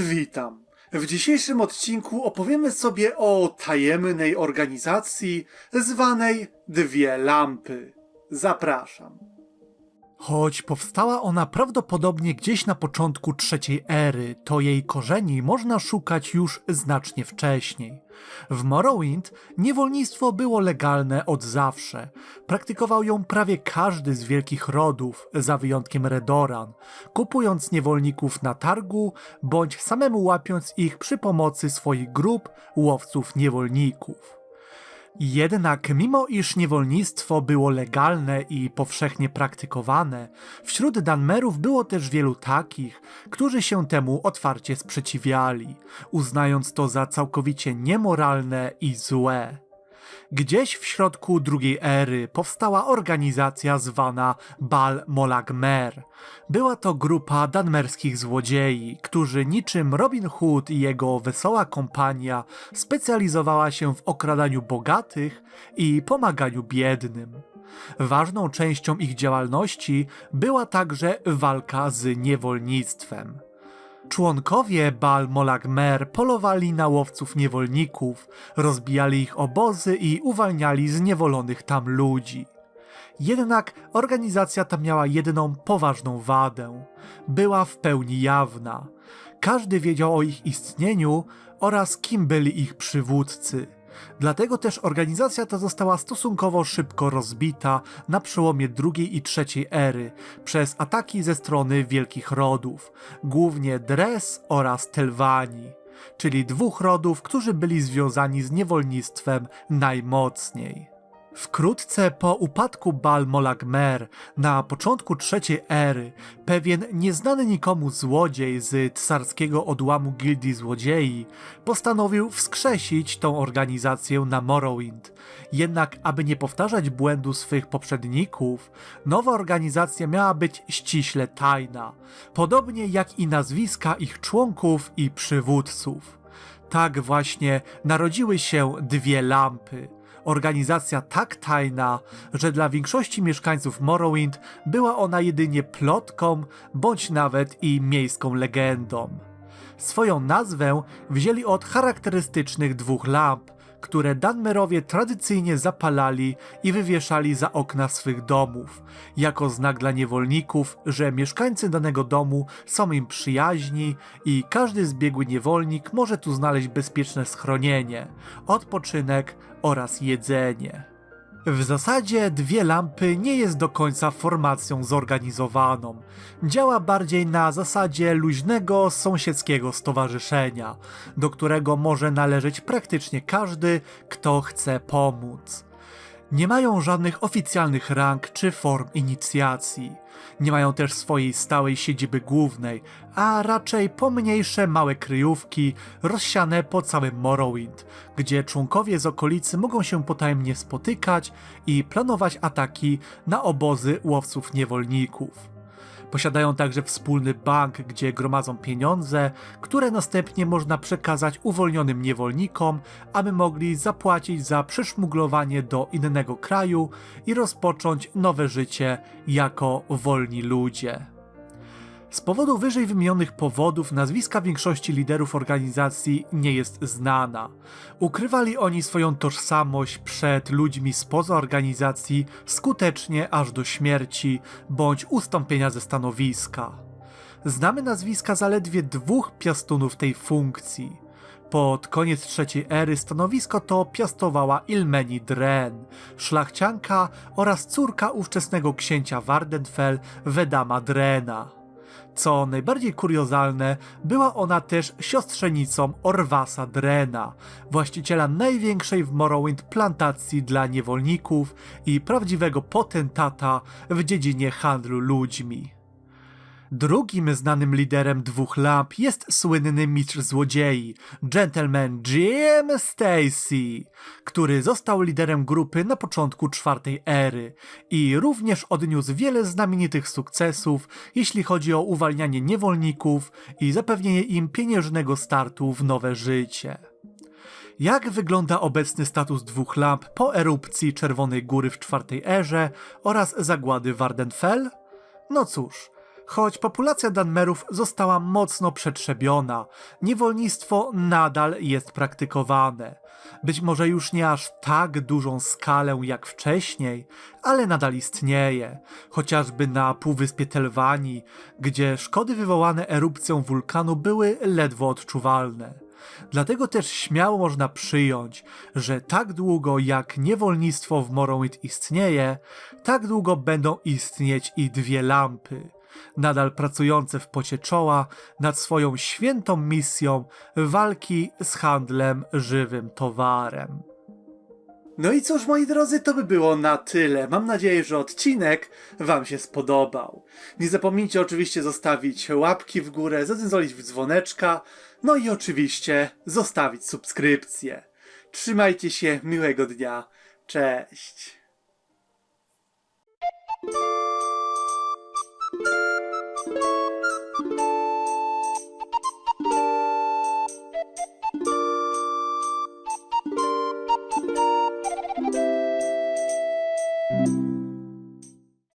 Witam. W dzisiejszym odcinku opowiemy sobie o tajemnej organizacji zwanej Dwie Lampy. Zapraszam. Choć powstała ona prawdopodobnie gdzieś na początku trzeciej ery, to jej korzeni można szukać już znacznie wcześniej. W Morrowind niewolnictwo było legalne od zawsze. Praktykował ją prawie każdy z wielkich rodów, za wyjątkiem Redoran, kupując niewolników na targu bądź samemu łapiąc ich przy pomocy swoich grup łowców niewolników. Jednak mimo iż niewolnictwo było legalne i powszechnie praktykowane, wśród Danmerów było też wielu takich, którzy się temu otwarcie sprzeciwiali, uznając to za całkowicie niemoralne i złe. Gdzieś w środku drugiej ery powstała organizacja zwana Bal Molagmer. Była to grupa danmerskich złodziei, którzy niczym Robin Hood i jego wesoła kompania specjalizowała się w okradaniu bogatych i pomaganiu biednym. Ważną częścią ich działalności była także walka z niewolnictwem. Członkowie Bal Molagmer polowali na łowców niewolników, rozbijali ich obozy i uwalniali zniewolonych tam ludzi. Jednak organizacja ta miała jedną poważną wadę. Była w pełni jawna. Każdy wiedział o ich istnieniu oraz kim byli ich przywódcy. Dlatego też organizacja ta została stosunkowo szybko rozbita na przełomie drugiej i trzeciej ery przez ataki ze strony wielkich rodów, głównie Dres oraz Telwani, czyli dwóch rodów, którzy byli związani z niewolnictwem najmocniej. Wkrótce po upadku Bal Molagmer na początku trzeciej ery pewien nieznany nikomu złodziej z cesarskiego odłamu gildii złodziei postanowił wskrzesić tą organizację na Morrowind. Jednak aby nie powtarzać błędu swych poprzedników, nowa organizacja miała być ściśle tajna, podobnie jak i nazwiska ich członków i przywódców. Tak właśnie narodziły się dwie lampy – organizacja tak tajna, że dla większości mieszkańców Morrowind była ona jedynie plotką bądź nawet i miejską legendą. Swoją nazwę wzięli od charakterystycznych dwóch lamp, które Danmerowie tradycyjnie zapalali i wywieszali za okna swych domów, jako znak dla niewolników, że mieszkańcy danego domu są im przyjaźni i każdy zbiegły niewolnik może tu znaleźć bezpieczne schronienie, odpoczynek oraz jedzenie. W zasadzie dwie lampy nie jest do końca formacją zorganizowaną. Działa bardziej na zasadzie luźnego sąsiedzkiego stowarzyszenia, do którego może należeć praktycznie każdy, kto chce pomóc. Nie mają żadnych oficjalnych rang czy form inicjacji. Nie mają też swojej stałej siedziby głównej, a raczej pomniejsze małe kryjówki rozsiane po całym Morrowind, gdzie członkowie z okolicy mogą się potajemnie spotykać i planować ataki na obozy łowców niewolników. Posiadają także wspólny bank, gdzie gromadzą pieniądze, które następnie można przekazać uwolnionym niewolnikom, aby mogli zapłacić za przeszmuglowanie do innego kraju i rozpocząć nowe życie jako wolni ludzie. Z powodu wyżej wymienionych powodów nazwiska większości liderów organizacji nie jest znana. Ukrywali oni swoją tożsamość przed ludźmi spoza organizacji skutecznie aż do śmierci bądź ustąpienia ze stanowiska. Znamy nazwiska zaledwie dwóch piastunów tej funkcji. Pod koniec trzeciej ery stanowisko to piastowała Ilmeni Dren, szlachcianka oraz córka ówczesnego księcia Wardenfell, Wedama Drena. Co najbardziej kuriozalne, była ona też siostrzenicą Orwasa Drena, właściciela największej w Morrowind plantacji dla niewolników i prawdziwego potentata w dziedzinie handlu ludźmi. Drugim znanym liderem dwóch lamp jest słynny mistrz złodziei, gentleman Jim Stacy, który został liderem grupy na początku czwartej ery i również odniósł wiele znamienitych sukcesów, jeśli chodzi o uwalnianie niewolników i zapewnienie im pieniężnego startu w nowe życie. Jak wygląda obecny status dwóch lamp po erupcji Czerwonej Góry w czwartej erze oraz zagłady Wardenfell? No cóż, Choć populacja Danmerów została mocno przetrzebiona, niewolnictwo nadal jest praktykowane. Być może już nie aż tak dużą skalę jak wcześniej, ale nadal istnieje, chociażby na półwyspie Telwanii, gdzie szkody wywołane erupcją wulkanu były ledwo odczuwalne. Dlatego też śmiało można przyjąć, że tak długo jak niewolnictwo w Morrowind istnieje, tak długo będą istnieć i dwie lampy, nadal pracujące w pocie czoła nad swoją świętą misją walki z handlem żywym towarem. No i cóż, moi drodzy, to by było na tyle. Mam nadzieję, że odcinek Wam się spodobał. Nie zapomnijcie oczywiście zostawić łapki w górę, zadzwonić w dzwoneczka, no i oczywiście zostawić subskrypcję. Trzymajcie się, miłego dnia. Cześć. ます。